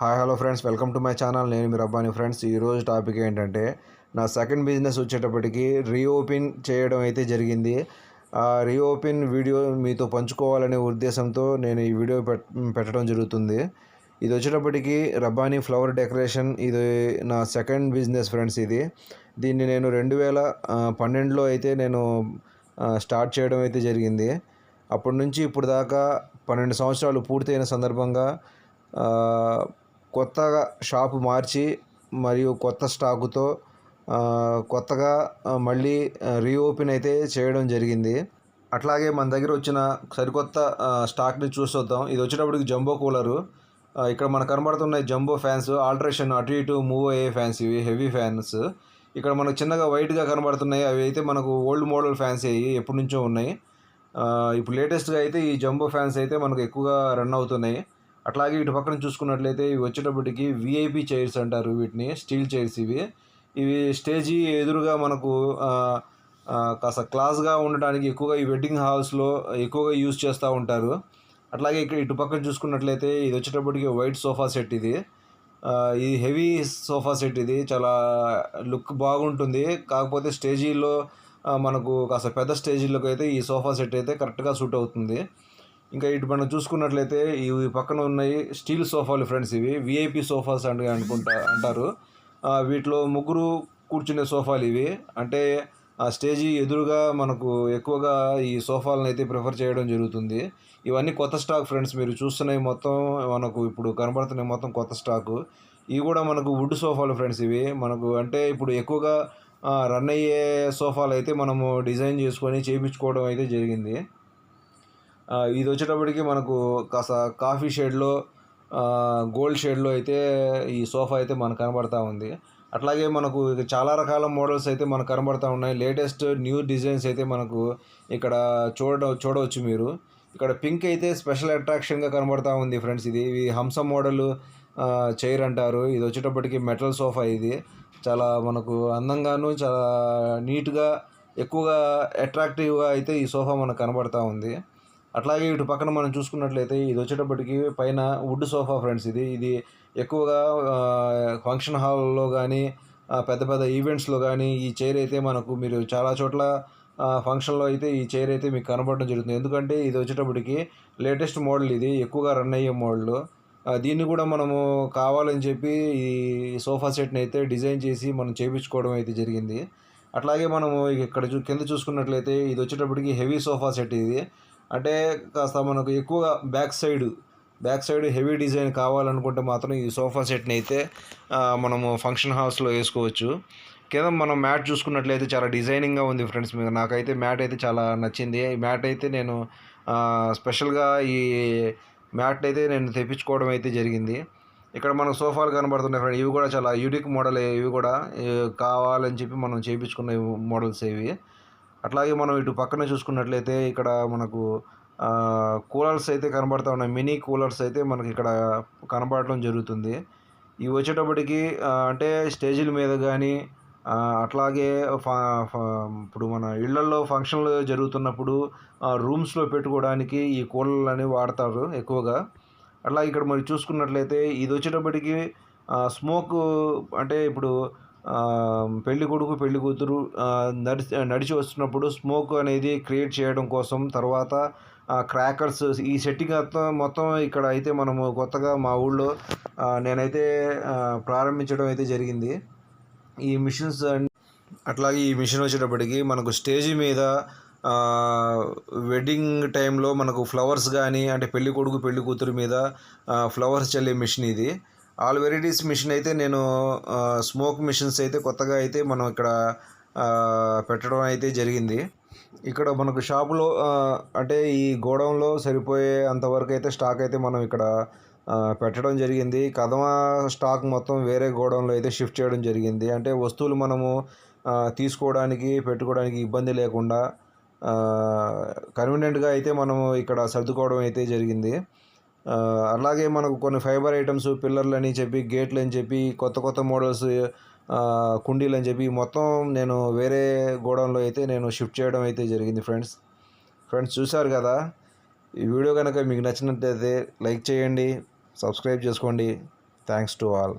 Hi hello friends. Welcome to my channel. నేను మీరు Rabbani. Friends ఈరోజు టాపిక్ ఏంటంటే నా సెకండ్ బిజినెస్ వచ్చేటప్పటికి రీఓపెన్ చేయడం అయితే జరిగింది. ఆ రీఓపెన్ వీడియో మీతో పంచుకోవాలనే ఉద్దేశంతో నేను ఈ వీడియో పెట్ పెట్టడం జరుగుతుంది. ఇది వచ్చేటప్పటికి రబ్బానీ ఫ్లవర్ డెకరేషన్. ఇది నా సెకండ్ బిజినెస్ ఫ్రెండ్స్ ఇది. దీన్ని నేను రెండు వేల పన్నెండులో అయితే నేను స్టార్ట్ చేయడం అయితే జరిగింది. అప్పటి నుంచి ఇప్పుడు దాకా పన్నెండు సంవత్సరాలు పూర్తయిన సందర్భంగా కొత్తగా షాపు మార్చి మరియు కొత్త స్టాకుతో కొత్తగా మళ్ళీ రీఓపెన్ అయితే చేయడం జరిగింది. అట్లాగే మన దగ్గర వచ్చిన సరికొత్త స్టాక్ని చూసొద్దాం. ఇది వచ్చేటప్పటికి జంబో కూలరు. ఇక్కడ మనకు కనబడుతున్న జంబో ఫ్యాన్స్ ఆల్ట్రేషన్ అటు ఇటు మూవ్ అయ్యే ఫ్యాన్స్ ఇవి హెవీ ఫ్యాన్స్. ఇక్కడ మనకు చిన్నగా వైట్గా కనబడుతున్నాయి. అవి అయితే మనకు ఓల్డ్ మోడల్ ఫ్యాన్స్ అయ్యి ఎప్పటి నుంచో ఉన్నాయి. ఇప్పుడు లేటెస్ట్గా అయితే ఈ జంబో ఫ్యాన్స్ అయితే మనకు ఎక్కువగా రన్ అవుతున్నాయి. అట్లాగే ఇటు పక్కన చూసుకున్నట్లయితే ఇవి వచ్చేటప్పటికి విఐపి చైర్స్ అంటారు వీటిని స్టీల్ చైర్స్ ఇవి. ఇవి స్టేజీ ఎదురుగా మనకు కాస్త క్లాస్గా ఉండడానికి ఎక్కువగా ఈ వెడ్డింగ్ హాల్స్లో ఎక్కువగా యూజ్ చేస్తూ ఉంటారు. అట్లాగే ఇక్కడ ఇటు పక్కన చూసుకున్నట్లయితే ఇది వచ్చేటప్పటికి వైట్ సోఫా సెట్ ఇది. ఇది హెవీ సోఫా సెట్ ఇది. చాలా లుక్ బాగుంటుంది. కాకపోతే స్టేజీలో మనకు కాస్త పెద్ద స్టేజీలోకి అయితే ఈ సోఫా సెట్ అయితే కరెక్ట్గా సూట్ అవుతుంది. ఇంకా ఇటు మనం చూసుకున్నట్లయితే ఇవి పక్కన ఉన్నాయి స్టీల్ సోఫాలు ఫ్రెండ్స్ ఇవి విఐపి సోఫాస్ అని అనుకుంటా అంటారు. వీటిలో ముగ్గురు కూర్చునే సోఫాలు ఇవి. అంటే ఆ స్టేజీ ఎదురుగా మనకు ఎక్కువగా ఈ సోఫాలను అయితే ప్రిఫర్ చేయడం జరుగుతుంది. ఇవన్నీ కొత్త స్టాక్ ఫ్రెండ్స్ మీరు చూస్తున్నాయి మొత్తం మనకు ఇప్పుడు కనబడుతున్నాయి మొత్తం కొత్త స్టాకు. ఇవి కూడా మనకు వుడ్ సోఫాలు ఫ్రెండ్స్ ఇవి. మనకు అంటే ఇప్పుడు ఎక్కువగా రన్ అయ్యే సోఫాలు అయితే మనము డిజైన్ చేసుకొని చేయించుకోవడం అయితే జరిగింది. ఇది వచ్చేటప్పటికి మనకు కాస్త కాఫీ షేడ్లో గోల్డ్ షేడ్లో అయితే ఈ సోఫా అయితే మనకు కనబడతా ఉంది. అట్లాగే మనకు ఇక చాలా రకాల మోడల్స్ అయితే మనకు కనబడతా ఉన్నాయి. లేటెస్ట్ న్యూ డిజైన్స్ అయితే మనకు ఇక్కడ చూడ చూడవచ్చు మీరు. ఇక్కడ పింక్ అయితే స్పెషల్ అట్రాక్షన్గా కనబడతా ఉంది ఫ్రెండ్స్ ఇది. ఇది హంస మోడల్ చైర్ అంటారు. ఇది వచ్చేటప్పటికి మెటల్ సోఫా ఇది. చాలా మనకు అందంగాను చాలా నీట్గా ఎక్కువగా అట్రాక్టివ్గా అయితే ఈ సోఫా మనకు కనబడతా ఉంది. అట్లాగే ఇటు పక్కన మనం చూసుకున్నట్లయితే ఇది వచ్చేటప్పటికి పైన వుడ్ సోఫా ఫ్రెండ్స్ ఇది. ఇది ఎక్కువగా ఫంక్షన్ హాల్లో కానీ పెద్ద పెద్ద ఈవెంట్స్లో కానీ ఈ చైర్ అయితే మనకు మీరు చాలా చోట్ల ఫంక్షన్లో అయితే ఈ చైర్ అయితే మీకు కనబడడం జరుగుతుంది. ఎందుకంటే ఇది వచ్చేటప్పటికి లేటెస్ట్ మోడల్ ఇది ఎక్కువగా రన్ అయ్యే మోడల్. దీన్ని కూడా మనము కావాలని చెప్పి ఈ సోఫా సెట్ని అయితే డిజైన్ చేసి మనం చేయించుకోవడం అయితే జరిగింది. అట్లాగే మనము ఇక్కడ చూ కింద చూసుకున్నట్లయితే ఇది వచ్చేటప్పటికి హెవీ సోఫా సెట్ ఇది. అంటే కాస్త మనకు ఎక్కువగా back side back side heavy design కావాలనుకుంటే మాత్రం ఈ సోఫా సెట్ని అయితే మనము ఫంక్షన్ హౌస్లో వేసుకోవచ్చు. కింద మనం మ్యాట్ చూసుకున్నట్లయితే చాలా డిజైనింగ్గా ఉంది ఫ్రెండ్స్ మీకు. నాకైతే మ్యాట్ అయితే చాలా నచ్చింది. ఈ మ్యాట్ అయితే నేను స్పెషల్గా ఈ మ్యాట్ అయితే నేను తెప్పించుకోవడం అయితే జరిగింది. ఇక్కడ మనకు సోఫాలు కనబడుతున్నాయి ఫ్రెండ్ ఇవి కూడా చాలా యూనిక్ మోడల్. ఇవి కూడా కావాలని చెప్పి మనం చేయించుకున్న మోడల్స్ ఇవి. అట్లాగే మనం ఇటు పక్కన చూసుకున్నట్లయితే ఇక్కడ మనకు కూలర్స్ అయితే కనబడతా ఉన్నాయి. మినీ కూలర్స్ అయితే మనకి ఇక్కడ కనబడటం జరుగుతుంది. ఇవి వచ్చేటప్పటికి అంటే స్టేజీల మీద కానీ అట్లాగే ఫ- ఫ- ఇప్పుడు మన ఇళ్ళలో ఫంక్షన్లు జరుగుతున్నప్పుడు రూమ్స్లో పెట్టుకోవడానికి ఈ కూలర్లు అనేవి వాడతారు ఎక్కువగా. అట్లా ఇక్కడ మరి చూసుకున్నట్లయితే ఇది వచ్చేటప్పటికి స్మోక్ అంటే ఇప్పుడు పెళ్ళి కొడుకు పెళ్ళి కూతురు నడిచి నడిచి వస్తున్నప్పుడు స్మోక్ అనేది క్రియేట్ చేయడం కోసం తర్వాత క్రాకర్స్ ఈ సెట్టింగ్ మొత్తం మొత్తం ఇక్కడ అయితే మనము కొత్తగా మా ఊళ్ళో నేనైతే ప్రారంభించడం అయితే జరిగింది. ఈ మిషన్స్ అట్లాగే ఈ మిషన్ వచ్చేటప్పటికి మనకు స్టేజ్ మీద వెడ్డింగ్ టైంలో మనకు ఫ్లవర్స్ కానీ అంటే పెళ్ళి కొడుకు పెళ్ళి కూతురు మీద ఫ్లవర్స్ చల్లే మిషన్ ఇది. ఆల్ వెరైటీస్ మిషన్ అయితే నేను స్మోక్ మిషన్స్ అయితే కొత్తగా అయితే మనం ఇక్కడ పెట్టడం అయితే జరిగింది. ఇక్కడ మనకు షాపులో అంటే ఈ గోడౌన్లో సరిపోయే అంతవరకు అయితే స్టాక్ అయితే మనం ఇక్కడ పెట్టడం జరిగింది. కదమ స్టాక్ మొత్తం వేరే గోడౌన్లో అయితే షిఫ్ట్ చేయడం జరిగింది. అంటే వస్తువులు మనము తీసుకోవడానికి పెట్టుకోవడానికి ఇబ్బంది లేకుండా కన్వీనియంట్గా అయితే మనము ఇక్కడ సర్దుకోవడం అయితే జరిగింది. అలాగే మనకు కొన్ని ఫైబర్ ఐటమ్స్ పిల్లర్లు అని చెప్పి గేట్లు అని చెప్పి కొత్త కొత్త మోడల్స్ కుండీలు అని చెప్పి మొత్తం నేను వేరే గోడౌన్లో అయితే నేను షిఫ్ట్ చేయడం అయితే జరిగింది ఫ్రెండ్స్. ఫ్రెండ్స్ చూశారు కదా? ఈ వీడియో కనుక మీకు నచ్చినట్లయితే లైక్ చేయండి సబ్స్క్రైబ్ చేసుకోండి. Thanks to all.